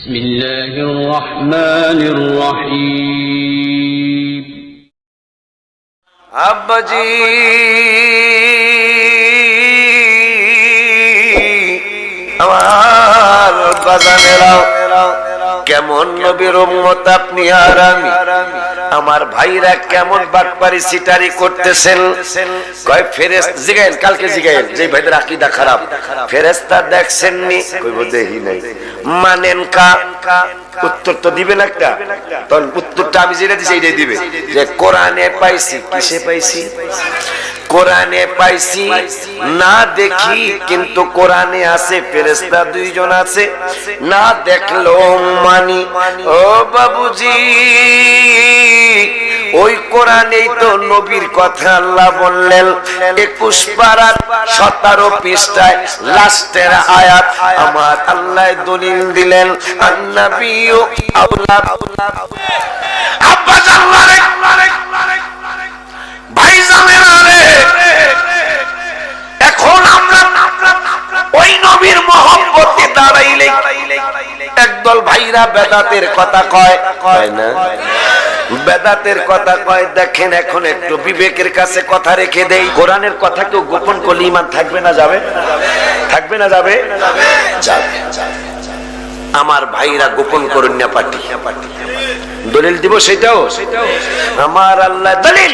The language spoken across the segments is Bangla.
بسم الله الرحمن الرحيم আব্বাজি আমার বাজানেরাও কেমন নবীর উম্মত আপনি আর আমি আমার ভাইরা কেমন বাটপারি সিটারি করতেছেন? কয়, ফেরেস জিগাইল, কালকে জিগাইল। যে ভাইদের আকীদা খারাপ। ফেরেশতা দেখছেননি? কইব, দেহি নাই। মানেন কা? উত্তর তো দিবেন একটা। তখন উত্তরটা আমি যেটা দিছি, এইটাই দিবে। যে কোরআনে পাইছি, কিসে পাইছি? কোরআনে পাইছি, না দেখি, কিন্তু কোরআনে আছে, ফেরেশতা দুইজন আছে। না দেখল মানি। ও বাবুজি। ওই কোরআনেই তো নবীর কথা আল্লাহ বললেন। একুশ পারার সতেরো পৃষ্ঠায় লাস্টের আয়াত, আমার আল্লাহ দলিল দিলেন একদল ভাইরা বেদাতের কথা কয় কয় না? বেদাতের কথা কয়, দেখেন এখন একটু বিবেকের কাছে কথা রেখে দেই। কোরআনের কথা কেউ গোপন করলে ইমান থাকবে না যাবে? থাকবে না যাবে? আমার ভাইরা গোপন করুন না পাটি দলিল দিব সেটাও? আমার আল্লাহ দলিল।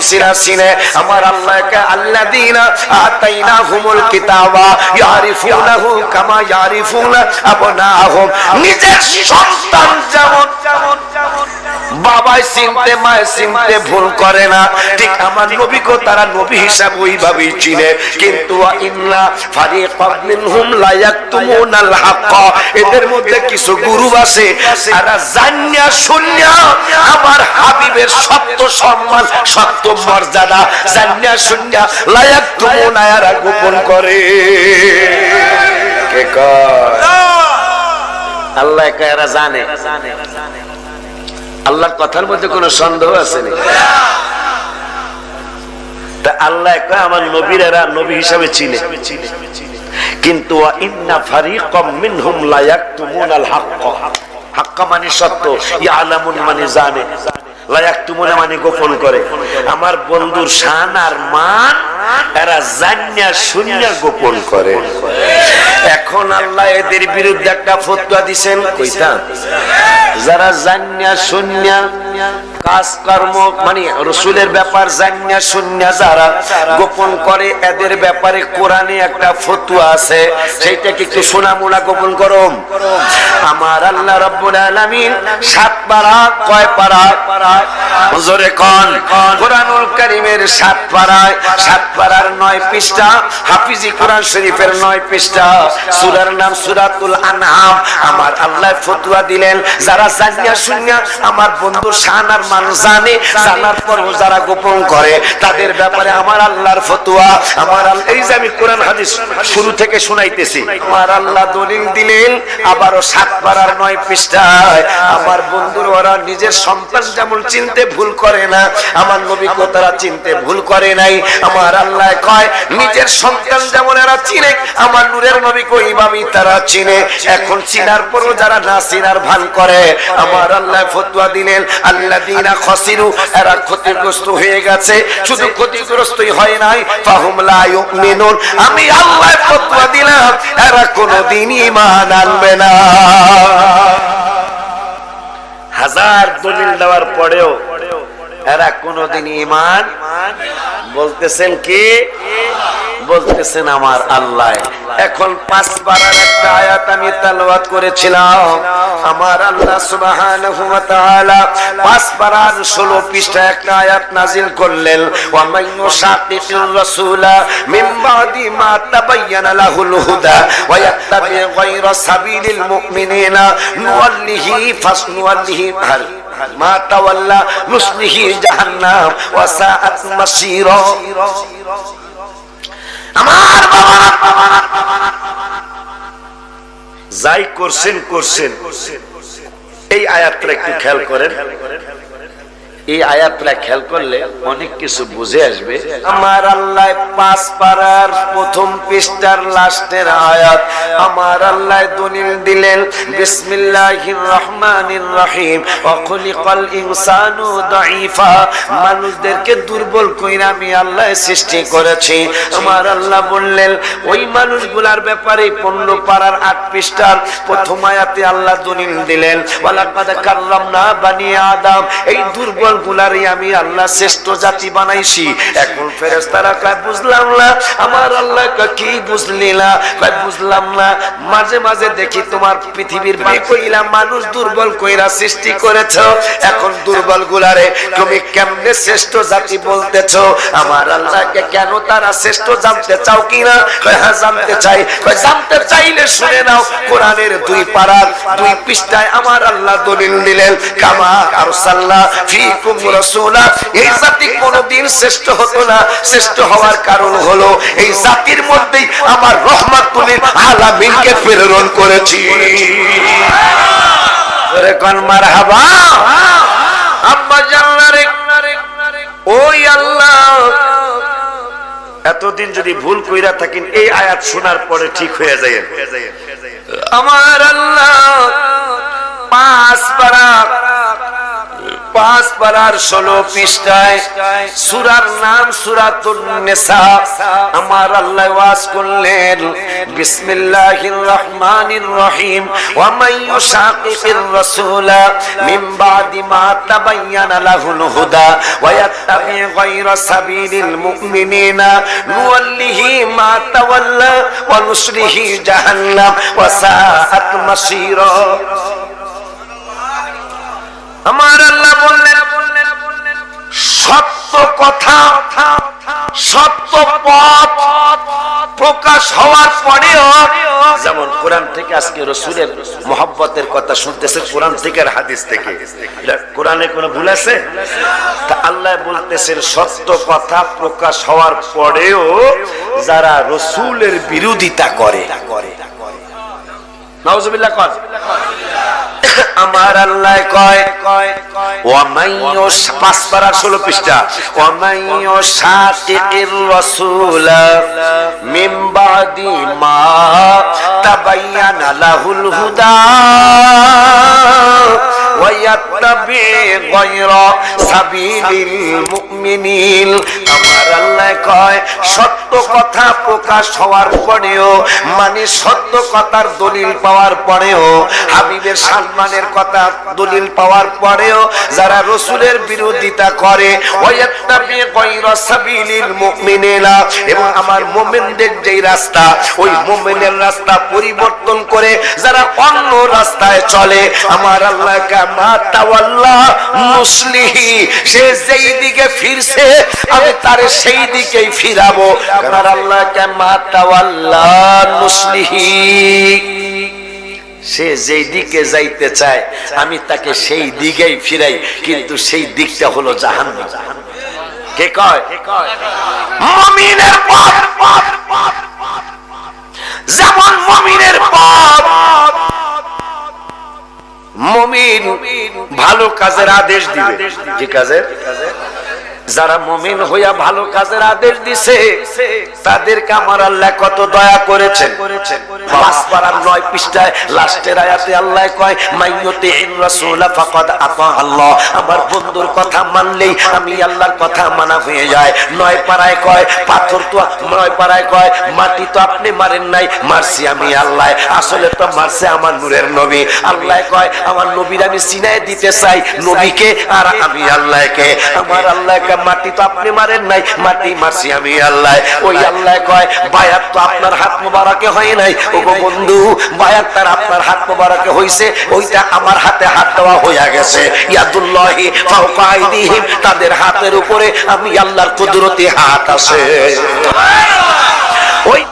সিনা চিনে আমার আল্লাহকে আল্লাহ দিনা আতাইনা হুমুল কিতাবা ইয়ারিফুনাহু কামা ইয়ারিফুনা আবনাহুম। নিজের সন্তান যেমন যেমন। বাবাই চিনতে, মায় চিনতে ভুল করে না। ঠিক আমার নবীকে তারা নবী হিসাবে ওইভাবেই চিনে। কিন্তু এদের মধ্যে কিছু গুরু আছে, তারা জানিয়া শুনিয়া আমার হাবিবের সত্য সম্মান সত্য মর্যাদা জানিয়া শুনিয়া লা ইয়াকতুমুনা এরা গোপন করে। আল্লাহ এরা জানে। আল্লাহর কথার মধ্যে কোনো সন্দেহ আছে তা আল্লাহ আমার নবীরা নবী হিসাবে চিনে। কিন্তু মানে মানে মানে গোপন করে। আমার বন্ধুর শান আর মান, এরা জান্না শূন্য গোপন করে। এখন আল্লাহ এদের বিরুদ্ধে একটা ফতোয়া দিবেন কইতা যারা জান্না শূন্য কাজ কর্ম মানে রসুলের ব্যাপার জান্না শূন্য যারা গোপন করে, এদের ব্যাপারে কোরআনে একটা ফতুয়া আছে। সেইটা কি একটু শোনা মোনা গোপন করো আমার আল্লাহ রব্বুল আলামিন সাত পারা, কয় পারা? জোরে কোন, কোরআনুল কারীমের সাত পারায়, সাত পারার নয় পৃষ্ঠা, হাফিজি কোরআন শরীফের নয় পৃষ্ঠা। সূরার নাম সূরাতুল আনআম। আমার আল্লাহ ফতুয়া দিলেন, যারা জানিয়া শুনিয়া আমার বন্ধু শান আর মান জানে, জানার পরও যারা গোপন করে, তাদের ব্যাপারে আমার আল্লাহর ফতুয়া, আমার এই যে আমি কোরআন হাদিস শুরু থেকে শুনাইতেছি, আমার আল্লাহ দলিল দিলেন, আবারও সাত পাড়ার নয় পৃষ্ঠায়, আমার বন্ধুর ওরা নিজের সন্তান যেমন চিনতে ভুল করে না, আমার নবীকে তারা চিনতে ভুল করে নাই। আমার আল্লাহ কয়, নিজের সন্তান যেমন এরা চিনে, আমার নূরের নবীকে ওইভাবেই তারা চিনে। এখন চিনার পরও যারা না চিনার ভান করে, আমার আল্লাহ ফতুয়া দিলেন আল্লাহ দিনা খসিরু, এরা ক্ষতিগ্রস্ত হয়ে গেছে। শুধু ক্ষতিগ্রস্তই হয় নাই, ফাহুম লা ইউমিনুন। আমি আল্লাহ ফতোয়া দিলাম, এরা কোনোদিন ঈমান আনবে না। হাজার দলিল দেওয়ার পরেও এরা কোনোদিন ইমান বলতেছেন কি? বলতেছেন আমার আল্লাহ। এখন পাঁচ বারার একটা আয়াত আমি তালওয়াত করেছিলাম। আমার আল্লাহ সুবহানাহু পাঁচ বারার 16 পৃষ্ঠা একটা আয়াত নাজিল করলেন। ওয়া মান ইউশাকিকির রাসূলা মা হুদা ওয়া ইয়াত্তাবি সাবিলিল মুমিনিনা মা তাওয়াল্লা নুসলিহি জাহান্নাম মাসীরা। আমার যাই করছেন করছেন। এই আয়াতটা একটু খেয়াল করেন। এই আয়াতটা খেয়াল করলে অনেক কিছু বুঝে আসবে। আমার আল্লাহ পাঁচ পাড়ার প্রথম পৃষ্ঠার লাস্টের আয়াত। আমার আল্লাহ দলিল দিলেন, বিসমিল্লাহির রহমানির রহিম। ইনসানু দাঈফা। মানুষদেরকে দুর্বল কইরা আমি আল্লাহ সৃষ্টি করেছি। আমার আল্লাহ বললেন, ওই মানুষগুলার ব্যাপারে পনেরো পাড়ার আট পৃষ্ঠার প্রথম আয়াতে আল্লাহ দলিল দিলেন, ওয়ালাকাদ বানি আদম। এই দুর্বল গুলারই আমি আল্লাহ শ্রেষ্ঠ জাতি বানাইছি। এখন ফেরেশতারা কয়, বুঝলাম না, আমার আল্লাহ কি বুঝলি না? কয়, বুঝলাম না, মাঝে মাঝে দেখি তোমার পৃথিবীর কইলা মানুষ দুর্বল কইরা সৃষ্টি করেছ। এখন দুর্বল গুলারে তুমি কেমনে শ্রেষ্ঠ জাতি বলতেছ? আমার আল্লাহকে কেন তারা শ্রেষ্ঠ জানতে চাও কিনা? কয় হ্যাঁ জানতে চাই। জানতে চাইলে শুনে নাও, কোরআনের দুই পারার দুই পৃষ্ঠায় আমার আল্লাহ দলিল দিলেন, কামা আরসাল্লাহ এই জাতি শ্রেষ্ঠ হতো না। শ্রেষ্ঠ হওয়ার কারণ হলো, এই জাতির মধ্যেই আমার আলামিনকে প্রেরণ করেছি। এতদিন যদি ভুল কইরা থাকেন, এই আয়াত শোনার পরে ঠিক হয়ে যায়। আমার আল্লাহ পাঁচ পাঁচ পারার ষোলো পৃষ্ঠায় সুরার নাম সুরাতুন আমার আল্লাহ করলেন, বিসমিল্লাহির রহমানির রহিম, ওয়া মান ইউশাকিকির রাসূলা, মিন বাদি মা তাবায়্যানা লাহুল হুদা, ওয়া গায়রা সাবিলিল মুমিনিনা, নুওয়াল্লিহি মা তাওয়াল্লা, ওয়া নুসলিহি জাহান্নাম, ওয়া সাআত মাসীরা। আমার আল্লাহ বললেন, সত্য কথা, সত্য পথ প্রকাশ হওয়ার পরেও, যেমন কোরআন থেকে আজকে রসুলের মোহাব্বতের কথা শুনতেছে, কোরআন থেকে আর হাদিস থেকে। কোরআনে কোনো ভুল আছে? তা আল্লাহ বলতেছেন, সত্য কথা প্রকাশ হওয়ার পরেও যারা রসুলের বিরোধিতা করে কর। আমার আল্লাহ কয় ওয়ামাইয়ো পাঁচ পারা পৃষ্ঠা ওয়ামাইয়ো সাতিকির রাসূল মিন বাদি মা তাবায়্যানা লাহুল হুদা। ওয়ায়াত্তাবি গায়রা আমার আল্লাহ কয়, সত্য কথা প্রকাশ হওয়ার পরেও মানে সত্য কথার দলিল পাওয়ার পরেও, হাবিবের সম্মানের কথা দলিল পাওয়ার পরেও, যারা রসুলের বিরোধিতা করে ওয়ায়াত্তাবি গায়রা সাবিলিল মুমিনিনা। এবং আমার মুমিনদের যেই রাস্তা, ওই মুমিনের রাস্তা পরিবর্তন করে, যারা অন্য রাস্তায় চলে, আমার আল্লাহ সে যেই দিকে ফিরছে, আমি তারে সেই দিকেই ফিরাবো। সে যেই দিকে যাইতে চায়, আমি তাকে সেই দিকেই ফিরাই, কিন্তু সেই দিকটা হলো জাহান্নাম। কে কয়? পথ যেমন মুমিনের পথ মুমিন ভালো কাজের আদেশ দিবে। কি কাজের? যারা মমিন হইয়া ভালো কাজের আদেশ দিছে, তাদেরকে আমার আল্লাহ কত দয়া করেছেন। নয় পৃষ্ঠায় লাস্টের আয়াতে আল্লাহ কয় মাইয়তে রাসূলা ফাকাদ আতা আল্লাহ। আমার বন্ধুর কথা মানলেই আমি আল্লাহর কথা মানা হয়ে যায়। নয় পাড়ায় কয়, পাথর তো নয় পাড়ায় কয়, মাটি তো আপনি মারেন নাই, মারছি আমি আল্লাহ। আসলে তো মারছে আমার নূরের নবী। আল্লাহ কয়, আমার নবীর আমি সিনায় দিতে চাই, নবীকে আর আমি আল্লাহকে। আমার আল্লাহ কে মাটি তো আপনি মারেন নাই মাটি মারছি আমি আল্লাহ। ওই আল্লাহ কয় বায়াত তো আপনার হাত মোবারকে হয় নাই। ও বন্ধু বায়াত তার আপনার হাত মোবারকে হইছে ওইটা আমার হাতে হাত দেওয়া হইয়া গেছে। ইয়াদুল্লাহি ফাওকা আইদিহিম তাদের হাতের উপরে আমি আল্লাহর কুদরতি হাত আছে। ওই